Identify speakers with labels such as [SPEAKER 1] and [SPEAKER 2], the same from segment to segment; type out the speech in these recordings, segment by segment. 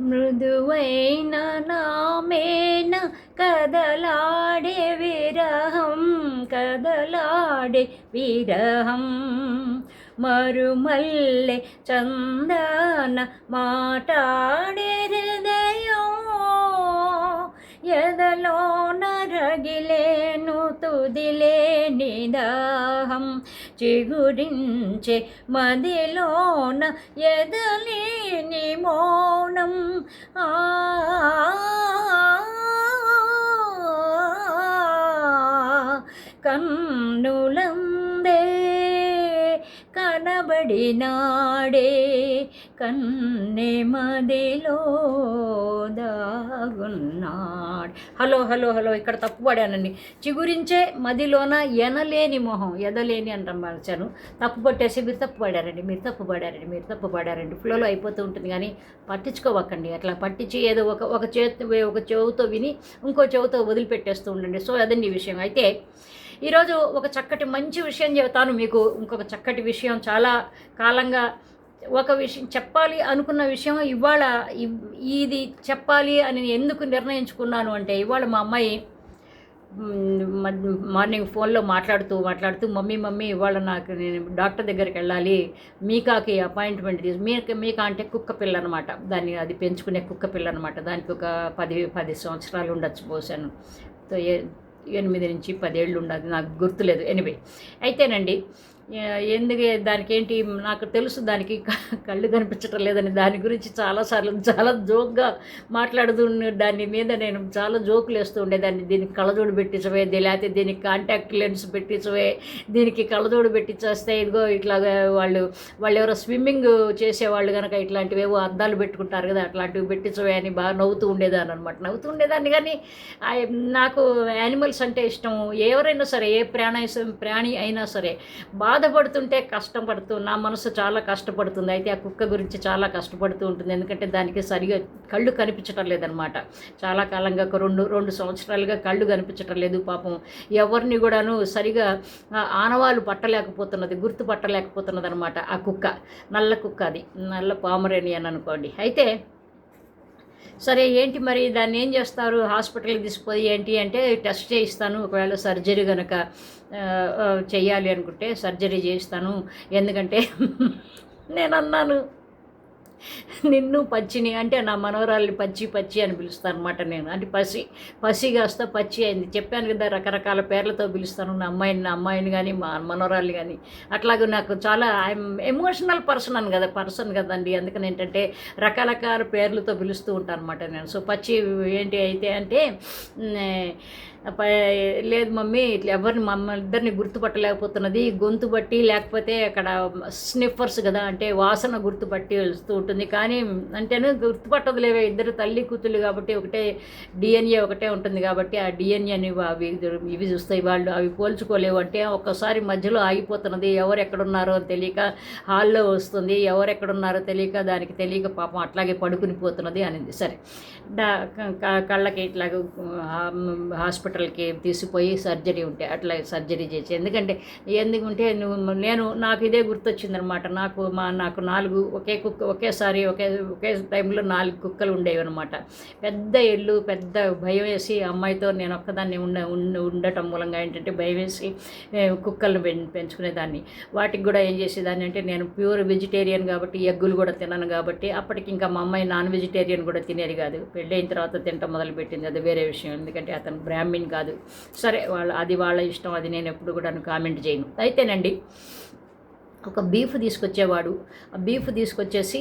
[SPEAKER 1] మృదువైన నామేన కదలాడే విరహం కదలాడే విరహం మరుమల్లె చందన మాటాడే హృదయం ఎదలోన నరగిలేను తుదిలేని దాహం చిగురించే మదిలోన ఎదలేని మౌనం. ఆ కన్నులం కనబడినాడే కన్నే మదిలో దాగున్నాడు. హలో హలో హలో ఇక్కడ తప్పు పడానండి. చిగురించే మదిలోన ఎనలేని మొహం ఎదలేని అంటాం మార్చాను తప్పు పట్టేసి మీరు తప్పు పడారండి మీరు తప్పు పడారండి మీరు తప్పు పడారండి. ఫ్లోలో అయిపోతూ ఉంటుంది కానీ పట్టించుకోవకండి. అట్లా పట్టించి ఏదో ఒక ఒక చేతి ఒక చెవుతో విని ఇంకో చెవుతో వదిలిపెట్టేస్తూ ఉండండి. సో అదండి విషయం. అయితే ఈరోజు ఒక చక్కటి మంచి విషయం చెబుతాను మీకు. ఇంకొక చక్కటి విషయం చాలా కాలంగా ఒక విషయం చెప్పాలి అనుకున్న విషయం ఇవాళ ఇది చెప్పాలి అని ఎందుకు నిర్ణయించుకున్నాను అంటే ఇవాళ మా అమ్మాయి మ- మార్నింగ్ ఫోన్లో మాట్లాడుతూ మాట్లాడుతూ మమ్మీ మమ్మీ ఇవాళ నాకు నేను డాక్టర్ దగ్గరికి వెళ్ళాలి. మీకాకి అపాయింట్మెంట్ తీసు మీక మీకా అంటే కుక్క పిల్ల అనమాట దాన్ని అది పెంచుకునే కుక్క పిల్ల అనమాట దానికి ఒక పది పది సంవత్సరాలు ఉండొచ్చు పోసాను ఎనిమిది నుంచి పదేళ్ళు ఉండదు నాకు గుర్తులేదు. ఎనివే అయితేనండి. ఎందుకు దానికి ఏంటి నాకు తెలుసు దానికి కళ్ళు కనిపించటం లేదని. దాని గురించి చాలాసార్లు చాలా జోక్గా మాట్లాడుతున్న దాని మీద నేను చాలా జోకులు వేస్తూ ఉండేదాన్ని. దీనికి కళ్ళజోడు పెట్టించవే లేకపోతే దీనికి కాంటాక్ట్ లెన్స్ పెట్టించవే దీనికి కళ్ళజోడు పెట్టించేస్తే ఇదిగో ఇట్లాగా వాళ్ళు వాళ్ళు ఎవరో స్విమ్మింగ్ చేసేవాళ్ళు కనుక ఇట్లాంటివేవో అద్దాలు పెట్టుకుంటారు కదా అట్లాంటివి పెట్టించవే అని బాగా నవ్వుతూ ఉండేదాన్ని అనమాట నవ్వుతూ ఉండేదాన్ని కానీ నాకు యానిమల్స్ అంటే ఇష్టం. ఎవరైనా సరే ఏ ప్రాణ ప్రాణి అయినా సరే బాధపడుతుంటే కష్టపడుతూ నా మనసు చాలా కష్టపడుతుంది. అయితే ఆ కుక్క గురించి చాలా కష్టపడుతూ ఉంటుంది. ఎందుకంటే దానికి సరిగా కళ్ళు కనిపించటం లేదనమాట. చాలా కాలంగా ఒక రెండు రెండు సంవత్సరాలుగా కళ్ళు కనిపించటం లేదు పాపం. ఎవరిని కూడాను సరిగా ఆనవాళ్ళు పట్టలేకపోతున్నది గుర్తు పట్టలేకపోతున్నది అనమాట ఆ కుక్క. నల్ల కుక్క అది. నల్ల పామరేని అని అనుకోండి. అయితే సరే ఏంటి మరి? దాన్ని ఏం చేస్తారు? హాస్పిటల్కి తీసుకుపోయి ఏంటి అంటే టెస్ట్ చేయిస్తాను. ఒకవేళ సర్జరీ కనుక చేయాలి అనుకుంటే సర్జరీ చేయిస్తాను. ఎందుకంటే నేను అన్నాను నిన్ను పచ్చిని అంటే నా మనవరాల్ని పచ్చి పచ్చి అని పిలుస్తాను అనమాట నేను. అంటే పసి పసి కాస్త పచ్చి అయింది. చెప్పాను కదా రకరకాల పేర్లతో పిలుస్తాను. నా అమ్మాయిని నా అమ్మాయిని కానీ మా మనవరాల్ని కానీ అట్లాగే నాకు చాలా ఐఎమ్ ఎమోషనల్ పర్సన్ అని కదా పర్సన్ కదండి. అందుకని ఏంటంటే రకరకాల పేర్లతో పిలుస్తూ ఉంటాను అనమాట నేను. సో పచ్చి ఏంటి అయితే అంటే ప- లేదు మమ్మీ ఇట్లా ఎవరిని మమ్మల్ని ఇద్దరిని గుర్తుపట్టలేకపోతున్నది. గొంతు బట్టి లేకపోతే అక్కడ స్నిఫర్స్ కదా అంటే వాసన గుర్తుపట్టి వెళ్తూ ఉంటుంది. కానీ అంటేను గుర్తుపట్టదు లేవే ఇద్దరు తల్లి కూతుళ్ళు కాబట్టి ఒకటే డిఎన్ఏ ఒకటే ఉంటుంది కాబట్టి ఆ డిఎన్ఏని అవి ఇవి చూస్తాయి వాళ్ళు అవి పోల్చుకోలేవు. అంటే ఒక్కసారి మధ్యలో ఆగిపోతున్నది ఎవరు ఎక్కడున్నారో తెలియక హాల్లో వస్తుంది ఎవరు ఎక్కడున్నారో తెలియక దానికి తెలియక పాపం అట్లాగే పడుకుని పోతున్నది అనింది. సరే. కళ్ళకి ఇట్లాగ హాస్పిటల్కి తీసుకుపోయి సర్జరీ ఉంటే అట్లా సర్జరీ చేసి ఎందుకంటే ఎందుకంటే నువ్వు నేను నాకు ఇదే గుర్తొచ్చిందనమాట నాకు మా నాకు నాలుగు ఒకే కుక్క ఒకేసారి ఒకే ఒకే టైంలో నాలుగు కుక్కలు ఉండేవి అనమాట పెద్ద ఇల్లు పెద్ద భయం వేసి అమ్మాయితో నేను ఒక్కదాన్ని ఉండ ఉండటం మూలంగా ఏంటంటే భయం వేసి కుక్కలను పెంచుకునేదాన్ని. వాటికి కూడా ఏం చేసేదాన్ని అంటే నేను ప్యూర్ వెజిటేరియన్ కాబట్టి ఎగ్గులు కూడా తినను కాబట్టి అప్పటికి ఇంకా మా అమ్మాయి నాన్ వెజిటేరియన్ కూడా తినేది కాదు. పెళ్ళైన తర్వాత తింటం మొదలుపెట్టింది. అది వేరే విషయం. ఎందుకంటే అతను బ్రాహ్మిన్ కాదు. సరే వాళ్ళ అది వాళ్ళ ఇష్టం. అది నేను ఎప్పుడు కూడా కామెంట్ చేయను. అయితేనండి ఒక బీఫ్ తీసుకొచ్చేవాడు. ఆ బీఫ్ తీసుకొచ్చేసి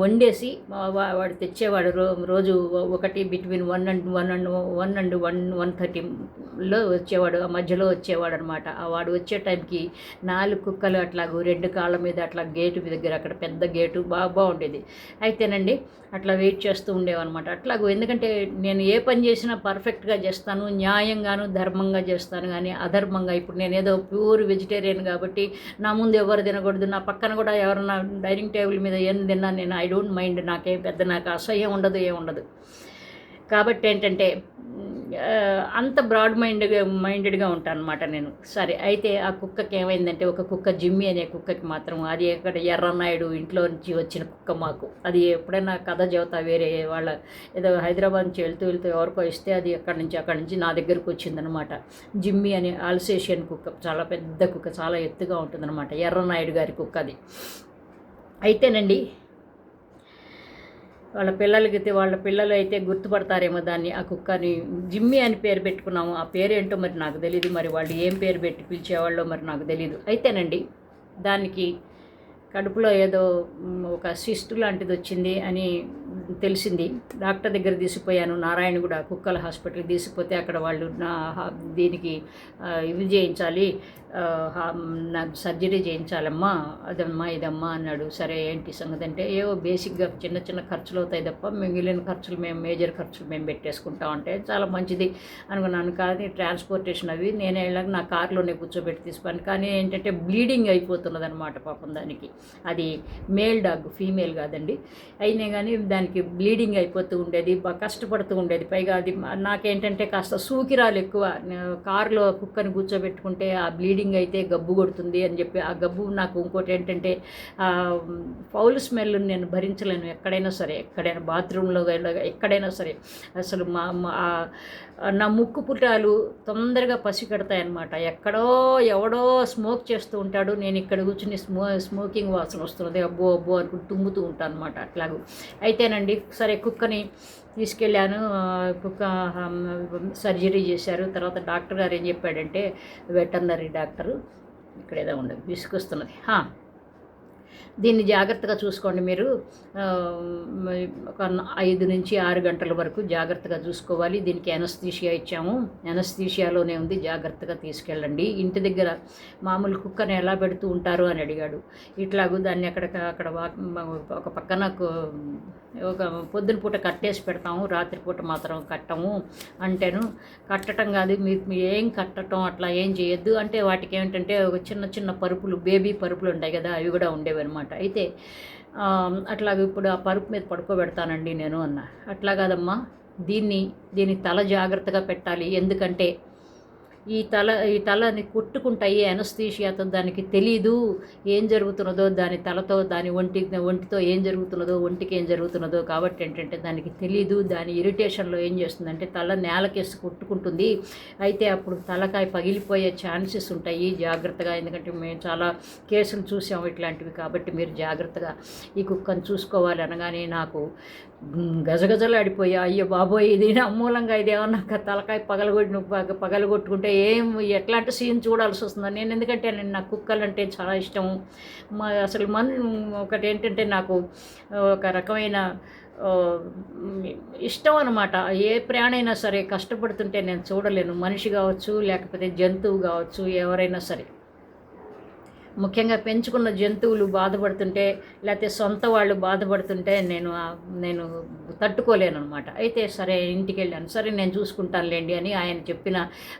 [SPEAKER 1] వండేసి వాడు తెచ్చేవాడు రో రోజు ఒకటి between one and one and one and one one థర్టీలో వచ్చేవాడు ఆ మధ్యలో వచ్చేవాడు అనమాట ఆ వాడు వచ్చే టైంకి నాలుగు కుక్కలు అట్లాగూ రెండు కాళ్ళ మీద అట్లా గేటు దగ్గర అక్కడ పెద్ద గేటు బాగా బాగుండేది. అయితేనండి అట్లా వెయిట్ చేస్తూ ఉండేవన్నమాట అట్లాగూ ఎందుకంటే నేను ఏ పని చేసినా పర్ఫెక్ట్గా చేస్తాను న్యాయంగాను ధర్మంగా చేస్తాను కానీ అధర్మంగా. ఇప్పుడు నేను ఏదో ప్యూర్ వెజిటేరియన్ కాబట్టి నా ముందు ఎవరు తినకూడదు నా పక్కన కూడా ఎవరన్నా డైనింగ్ టేబుల్ మీద ఏం తిన్నా నేను ఐ డోంట్ మైండ్ నాకేం పెద్ద నాకు అసహ్యం ఉండదు ఏం ఉండదు. కాబట్టి ఏంటంటే అంత బ్రాడ్ మైండ్గా మైండెడ్గా ఉంటాను అనమాట నేను. సరే అయితే ఆ కుక్కకి ఏమైందంటే ఒక కుక్క జిమ్మి అనే కుక్కకి మాత్రం అది ఎక్కడ ఎర్రనాయుడు ఇంట్లో నుంచి వచ్చిన కుక్క మాకు. అది ఎప్పుడైనా కథ చెబుతా వేరే వాళ్ళ ఏదో హైదరాబాద్ నుంచి వెళ్తూ వెళ్తూ ఎవరికో ఇస్తే అది అక్కడి నుంచి అక్కడి నుంచి నా దగ్గరకు వచ్చిందనమాట జిమ్మి అనే ఆల్సేషియన్ కుక్క చాలా పెద్ద కుక్క చాలా ఎత్తుగా ఉంటుందన్నమాట. ఎర్రనాయుడు గారి కుక్క అది. అయితేనండి వాళ్ళ పిల్లలకి అయితే వాళ్ళ పిల్లలు అయితే గుర్తుపడతారేమో దాన్ని. ఆ కుక్కని జిమ్మి అని పేరు పెట్టుకున్నాము. ఆ పేరు ఏంటో మరి నాకు తెలియదు మరి వాళ్ళు ఏం పేరు పెట్టి పిలిచేవాళ్ళో మరి నాకు తెలియదు అయితేనండి దానికి కడుపులో ఏదో ఒక సిస్టు లాంటిది వచ్చింది అని తెలిసింది. డాక్టర్ దగ్గర తీసుకుపోయాను నారాయణ కూడా కుక్కల హాస్పిటల్ తీసుకుపోతే అక్కడ వాళ్ళు నా దీనికి ఇవి చేయించాలి. సర్జరీ చేయించాలమ్మా అదమ్మా ఇదమ్మా అన్నాడు. సరే ఏంటి సంగతి అంటే ఏవో బేసిక్గా చిన్న చిన్న ఖర్చులు అవుతాయి తప్ప మిగిలిన ఖర్చులు మేము మేజర్ ఖర్చులు మేము పెట్టేసుకుంటాం అంటే చాలా మంచిది అనుకున్నాను. కానీ ట్రాన్స్పోర్టేషన్ అవి నేనే వెళ్ళాక నా కార్లోనే కూర్చోబెట్టి తీసుకున్నాను కానీ ఏంటంటే బ్లీడింగ్ అయిపోతున్నదనమాట పాపం దానికి. అది మేల్ డాగ్ ఫీమేల్ కాదండి. అయినా కానీ దానికి బ్లీడింగ్ అయిపోతూ ఉండేది కష్టపడుతూ ఉండేది. పైగా అది నాకేంటంటే కాస్త సూకిరాలు ఎక్కువ. కారులో కుక్కని కూర్చోబెట్టుకుంటే ఆ బ్లీడింగ్ అయితే గబ్బు కొడుతుంది అని చెప్పి ఆ గబ్బు నాకు ఇంకోటి ఏంటంటే ఆ, ఫౌల్ స్మెల్ నేను భరించలేను ఎక్కడైనా సరే. ఎక్కడైనా బాత్రూంలో ఎక్కడైనా సరే. అసలు మా నా ముక్కు పుటాలు తొందరగా పసిగడతాయన్నమాట ఎక్కడో ఎవడో స్మోక్ చేస్తూ ఉంటాడు. నేను ఇక్కడ కూర్చుని స్మో స్మోకింగ్ వాసన వస్తున్నది. అబ్బో అబ్బో అనుకుంటూ తుమ్ముతూ ఉంటాను అనమాట అట్లాగూ. అయితేనండి సరే కుక్కని తీసుకెళ్ళాను. కుక్క సర్జరీ చేశారు. తర్వాత డాక్టర్ గారు ఏం చెప్పాడంటే వెటర్నరీ డాక్టరు ఇక్కడ ఏదో ఉండదు విసుకొస్తున్నది దీన్ని జాగ్రత్తగా చూసుకోండి మీరు. ఒక ఐదు నుంచి ఆరు గంటల వరకు జాగ్రత్తగా చూసుకోవాలి. దీనికి ఎనస్థీషియా ఇచ్చాము. ఎనస్థీషియాలోనే ఉంది. జాగ్రత్తగా తీసుకెళ్ళండి. ఇంటి దగ్గర మామూలు కుక్కని ఎలా పెడుతూ ఉంటారు అని అడిగాడు. ఇట్లాగూ దాన్ని అక్కడ అక్కడ వా- ఒక పక్కన ఒక పొద్దున పూట కట్టేసి పెడతాము. రాత్రిపూట మాత్రం కట్టము అంటేను. కట్టడం కాదు. మీరు మీరు ఏం కట్టడం అట్లా ఏం చేయొద్దు. అంటే వాటికి ఏంటంటే ఒక చిన్న చిన్న పరుపులు బేబీ పరుపులు ఉంటాయి కదా అవి కూడా ఉండేవి అనమాట అయితే అట్లాగ ఇప్పుడు ఆ పరుపు మీద పడుకోబెడతానండి నేను అన్న. అట్లా కాదమ్మా దీన్ని దీని తల జాగ్రత్తగా పెట్టాలి. ఎందుకంటే ఈ తల ఈ తలని కొట్టుకుంటాయి అనస్థీషియాతో దానికి తెలీదు ఏం జరుగుతున్నదో దాని తలతో దాని ఒంటి ఒంటితో ఏం జరుగుతున్నదో ఒంటికి ఏం జరుగుతున్నదో కాబట్టి ఏంటంటే దానికి తెలీదు దాని ఇరిటేషన్లో ఏం చేస్తుందంటే తల నేలకేసి కొట్టుకుంటుంది. అయితే అప్పుడు తలకాయ పగిలిపోయే ఛాన్సెస్ ఉంటాయి జాగ్రత్తగా ఎందుకంటే మేము చాలా కేసులు చూసాము ఇట్లాంటివి కాబట్టి మీరు జాగ్రత్తగా ఈ కుక్కను చూసుకోవాలి అనగానే నాకు గజగజలాడిపోయా అయ్యో బాబోయ్ ఇది నా మూలంగా ఇది ఏమన్నా తలకాయ పగలగొట్టి పగ పగలగొట్టుకుంటే ఏం ఎట్లాంటి సీన్ చూడాల్సి వస్తుందో. నేను ఎందుకంటే నేను నాకు కుక్కలు అంటే చాలా ఇష్టం మా అసలు మన ఒకటి ఏంటంటే నాకు ఒక రకమైన ఇష్టం అనమాట ఏ ప్రాణైనా సరే కష్టపడుతుంటే నేను చూడలేను. మనిషి కావచ్చు లేకపోతే జంతువు కావచ్చు ఎవరైనా సరే. ముఖ్యంగా పెంచుకున్న జంతువులు బాధపడుతుంటే లేకపోతే సొంత వాళ్ళు బాధపడుతుంటే నేను నేను తట్టుకోలేను అనమాట అయితే సరే ఇంటికి వెళ్ళాను సరే నేను చూసుకుంటానులేండి అని ఆయన చెప్పిన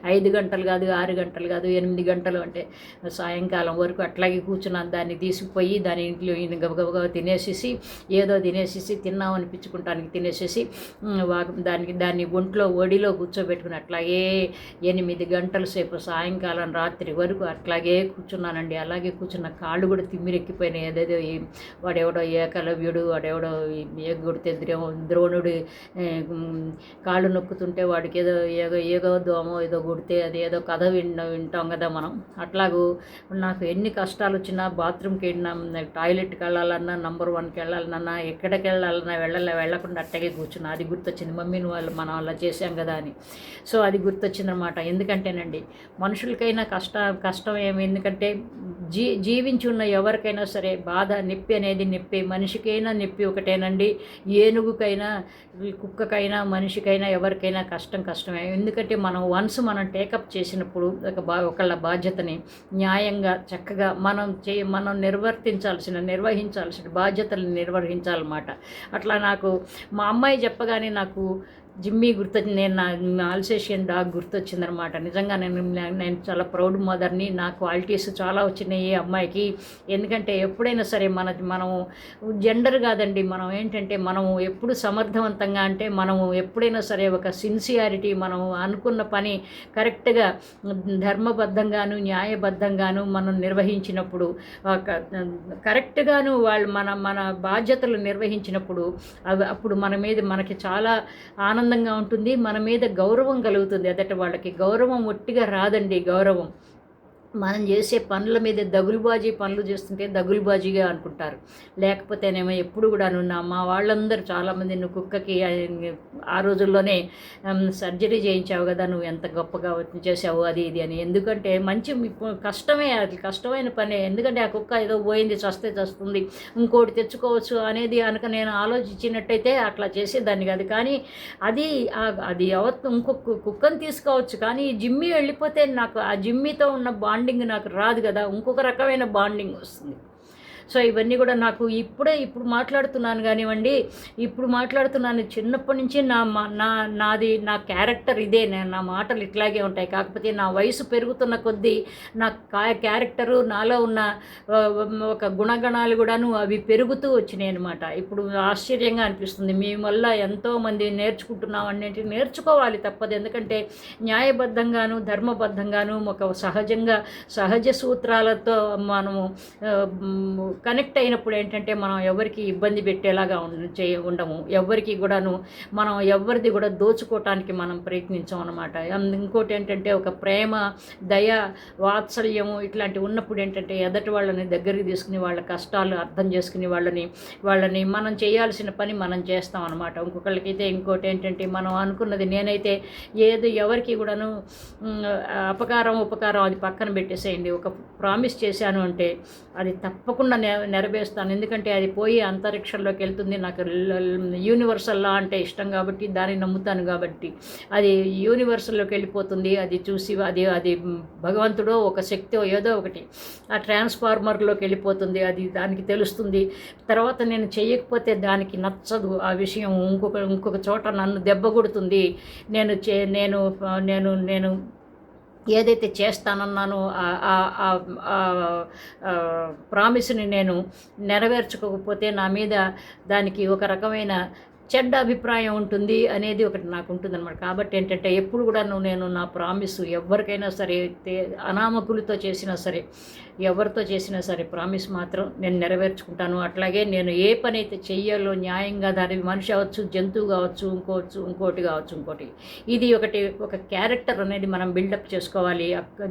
[SPEAKER 1] ఐదు గంటలు కాదు ఆరు గంటలు కాదు ఎనిమిది గంటలు అంటే సాయంకాలం వరకు అట్లాగే కూర్చున్నాను. దాన్ని తీసుకుపోయి దాని ఇంట్లో గబగబగా తినేసేసి ఏదో తినేసేసి తిన్నాం అనిపించుకుంటానికి తినేసేసి వా- దానికి దాన్ని ఒంట్లో ఒడిలో కూర్చోబెట్టుకుని అట్లాగే ఎనిమిది గంటల సేపు సాయంకాలం రాత్రి వరకు అట్లాగే కూర్చున్నానండి. అలాగే కూర్చున్న కాళ్ళు కూడా తిమ్మిరెక్కిపోయినాయి. ఏదేదో వాడెవడో ఏకలవ్యుడు వాడెవడో ఏగొడితే ద్రో ద్రోణుడు కాళ్ళు నొక్కుతుంటే వాడికి ఏదో ఏదో ఏగో దోమో ఏదో కొడితే అది ఏదో కథ విన్న వింటాం కదా మనం. అట్లాగూ నాకు ఎన్ని కష్టాలు వచ్చినా బాత్రూమ్కి వెళ్ళినా టాయిలెట్కి వెళ్ళాలన్నా నంబర్ వన్కి వెళ్ళాలన్నా ఎక్కడికి వెళ్ళాలన్నా వెళ్ళలే వెళ్ళకుండా అట్టగే కూర్చున్నా. అది గుర్తొచ్చింది మమ్మీని వాళ్ళు మనం అలా చేశాం కదా అని. సో అది గుర్తొచ్చిందనమాట. ఎందుకంటేనండి మనుషులకైనా కష్ట కష్టం ఏమి? ఎందుకంటే జీ జీవించి ఉన్న ఎవరికైనా సరే బాధ నొప్పి అనేది నొప్పి మనిషికైనా నొప్పి ఒకటేనండి. ఏనుగుకైనా కుక్కకైనా మనిషికైనా ఎవరికైనా కష్టం కష్టమే. ఎందుకంటే మనం వన్స్ మనం టేకప్ చేసినప్పుడు ఒక బా ఒకళ్ళ బాధ్యతని న్యాయంగా చక్కగా మనం చే మనం నిర్వర్తించాల్సిన నిర్వహించాల్సిన బాధ్యతలను నిర్వహించాలన్నమాట. అట్లా నాకు మా అమ్మాయి చెప్పగానే నాకు జిమ్మీ గుర్తొచ్చి నేను నా ఆల్సేషియన్ డాగ్ గుర్తొచ్చిందనమాట. నిజంగా నేను నేను చాలా ప్రౌడ్ మదర్ని నా క్వాలిటీస్ చాలా వచ్చినాయి ఈ అమ్మాయికి. ఎందుకంటే ఎప్పుడైనా సరే మన మనం జెండర్ కాదండి మనం ఏంటంటే మనం ఎప్పుడు సమర్థవంతంగా అంటే మనము ఎప్పుడైనా సరే ఒక సిన్సియారిటీ మనం అనుకున్న పని కరెక్ట్గా ధర్మబద్ధంగాను న్యాయబద్ధంగాను మనం నిర్వహించినప్పుడు ఒక కరెక్ట్గాను వాళ్ళు మన మన బాధ్యతలు నిర్వహించినప్పుడు అవి అప్పుడు మన మీద మనకి చాలా ఆనందం ఆనందంగా ఉంటుంది మన మీద గౌరవం కలుగుతుంది. ఎదట వాళ్ళకి గౌరవం ఒట్టిగా రాదండి గౌరవం. మనం చేసే పనుల మీద దగులుబాజీ పనులు చేస్తుంటే దగులుబాజీగా అనుకుంటారు. లేకపోతేనేమో ఎప్పుడు కూడా నా మా వాళ్ళందరూ చాలామంది నువ్వు కుక్కకి ఆ రోజుల్లోనే సర్జరీ చేయించావు కదా నువ్వు ఎంత గొప్పగా చేసావు అది ఇది అని. ఎందుకంటే మంచి కష్టమే అది కష్టమైన పనే. ఎందుకంటే ఆ కుక్క ఏదో పోయింది చస్తే చస్తుంది ఇంకోటి తెచ్చుకోవచ్చు అనేది అనక నేను ఆలోచించినట్టయితే అట్లా చేసేదాన్ని కాదు. కానీ అది అది అవత్ ఇంకొక కుక్కను తీసుకోవచ్చు. కానీ జిమ్మి వెళ్ళిపోతే నాకు ఆ జిమ్మితో ఉన్న బాండ్ బాండింగ్ నాకు రాదు కదా. ఇంకొక రకమైన బాండింగ్ వస్తుంది. సో ఇవన్నీ కూడా నాకు ఇప్పుడే ఇప్పుడు మాట్లాడుతున్నాను కానివ్వండి ఇప్పుడు మాట్లాడుతున్నాను చిన్నప్పటి నుంచి నా నా నాది నా క్యారెక్టర్ ఇదే నా మాటలు ఇట్లాగే ఉంటాయి. కాకపోతే నా వయసు పెరుగుతున్న కొద్దీ నా క్యారెక్టరు నాలో ఉన్న ఒక గుణగణాలు కూడాను అవి పెరుగుతూ వచ్చినాయి అనమాట ఇప్పుడు ఆశ్చర్యంగా అనిపిస్తుంది. మేము వల్ల ఎంతోమంది నేర్చుకుంటున్నాం అన్నింటి నేర్చుకోవాలి తప్పదు. ఎందుకంటే న్యాయబద్ధంగాను ధర్మబద్ధంగాను ఒక సహజంగా సహజ సూత్రాలతో మనము కనెక్ట్ అయినప్పుడు ఏంటంటే మనం ఎవరికి ఇబ్బంది పెట్టేలాగా చే ఉండము. ఎవరికి కూడాను మనం ఎవరిది కూడా దోచుకోవటానికి మనం ప్రయత్నించాం అనమాట ఇంకోటి ఏంటంటే ఒక ప్రేమ దయ వాత్సల్యము ఇట్లాంటివి ఉన్నప్పుడు ఏంటంటే ఎదటి వాళ్ళని దగ్గరికి తీసుకుని వాళ్ళ కష్టాలు అర్థం చేసుకుని వాళ్ళని వాళ్ళని మనం చేయాల్సిన పని మనం చేస్తాం అనమాట ఇంకొకళ్ళకైతే ఇంకోటి ఏంటంటే మనం అనుకున్నది నేనైతే ఏది ఎవరికి కూడాను అపకారం ఉపకారం అది పక్కన పెట్టేసేయండి. ఒక ప్రామిస్ చేశాను అంటే అది తప్పకుండా నెరవేరుస్తాను. ఎందుకంటే అది పోయి అంతరిక్షంలోకి వెళ్తుంది. నాకు యూనివర్సల్ లా అంటే ఇష్టం కాబట్టి దాన్ని నమ్ముతాను కాబట్టి. అది యూనివర్సల్లోకి వెళ్ళిపోతుంది. అది చూసి అది అది భగవంతుడో ఒక శక్తి ఏదో ఒకటి. ఆ ట్రాన్స్ఫార్మర్లోకి వెళ్ళిపోతుంది. అది దానికి తెలుస్తుంది. తర్వాత నేను చేయకపోతే దానికి నచ్చదు. ఆ విషయం ఇంకొక ఇంకొక చోట నన్ను దెబ్బ కొడుతుంది. నేను చే నేను నేను నేను ఏదైతే చేస్తానన్నానో ప్రామిస్ని నేను నెరవేర్చుకోకపోతే నా మీద దానికి ఒక రకమైన చెడ్డ అభిప్రాయం ఉంటుంది అనేది ఒకటి నాకు ఉంటుందన్నమాట. కాబట్టి ఏంటంటే ఎప్పుడు కూడా నేను నా ప్రామిస్ ఎవరికైనా సరే అనామకులతో చేసినా సరే ఎవరితో చేసినా సరే ప్రామిస్ మాత్రం నేను నెరవేర్చుకుంటాను. అట్లాగే నేను ఏ పని అయితే చెయ్యాలో న్యాయంగా దాని మనిషి అవ్వచ్చు జంతువు కావచ్చు ఇంకోవచ్చు ఇంకోటి కావచ్చు ఇంకోటి. ఇది ఒకటి ఒక క్యారెక్టర్ అనేది మనం బిల్డప్ చేసుకోవాలి అక్క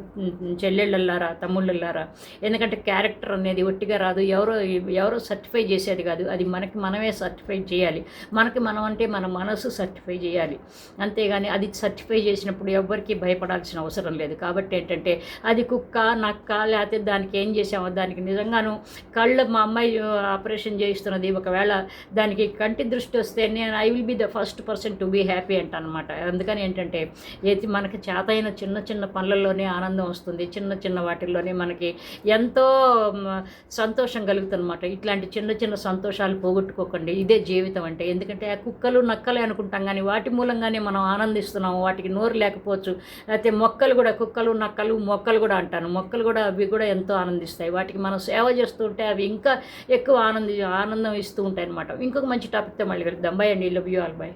[SPEAKER 1] చెల్లెళ్ళల్లారా తమ్ముళ్ళల్లారా. ఎందుకంటే క్యారెక్టర్ అనేది ఒట్టిగా రాదు. ఎవరో ఎవరో సర్టిఫై చేసేది కాదు. అది మనకి మనమే సర్టిఫై చేయాలి. మన మనకి మనం అంటే మన మనసు సర్టిఫై చేయాలి. అంతేగాని అది సర్టిఫై చేసినప్పుడు ఎవ్వరికి భయపడాల్సిన అవసరం లేదు. కాబట్టి ఏంటంటే అది కుక్క నక్క లేకపోతే దానికి ఏం చేసామో దానికి నిజంగాను కళ్ళు మా అమ్మాయి ఆపరేషన్ చేయిస్తున్నది. ఒకవేళ దానికి కంటి దృష్టి వస్తే నేను I will be the first person to be happy అంట అనమాట అందుకని ఏంటంటే ఏది మనకి చేతైన చిన్న చిన్న పనులలోనే ఆనందం వస్తుంది. చిన్న చిన్న వాటిల్లోనే మనకి ఎంతో సంతోషం కలుగుతుంది అనమాట ఇట్లాంటి చిన్న చిన్న సంతోషాలు పోగొట్టుకోకండి. ఇదే జీవితం అంటే. ఎందుకంటే ఆ కుక్కలు నక్కలే అనుకుంటాం కానీ వాటి మూలంగానే మనం ఆనందిస్తున్నాము. వాటికి నోరు లేకపోవచ్చు. అయితే మొక్కలు కూడా కుక్కలు నక్కలు మొక్కలు కూడా అంటాను. మొక్కలు కూడా అవి కూడా ఎంతో ఆనందిస్తాయి. వాటికి మనం సేవ చేస్తుంటే అవి ఇంకా ఎక్కువ ఆనంది ఆనందం ఇస్తూ ఉంటాయి అనమాట ఇంకొక మంచి టాపిక్తో మళ్ళీ వెళ్దాం బై అండి. Love you all by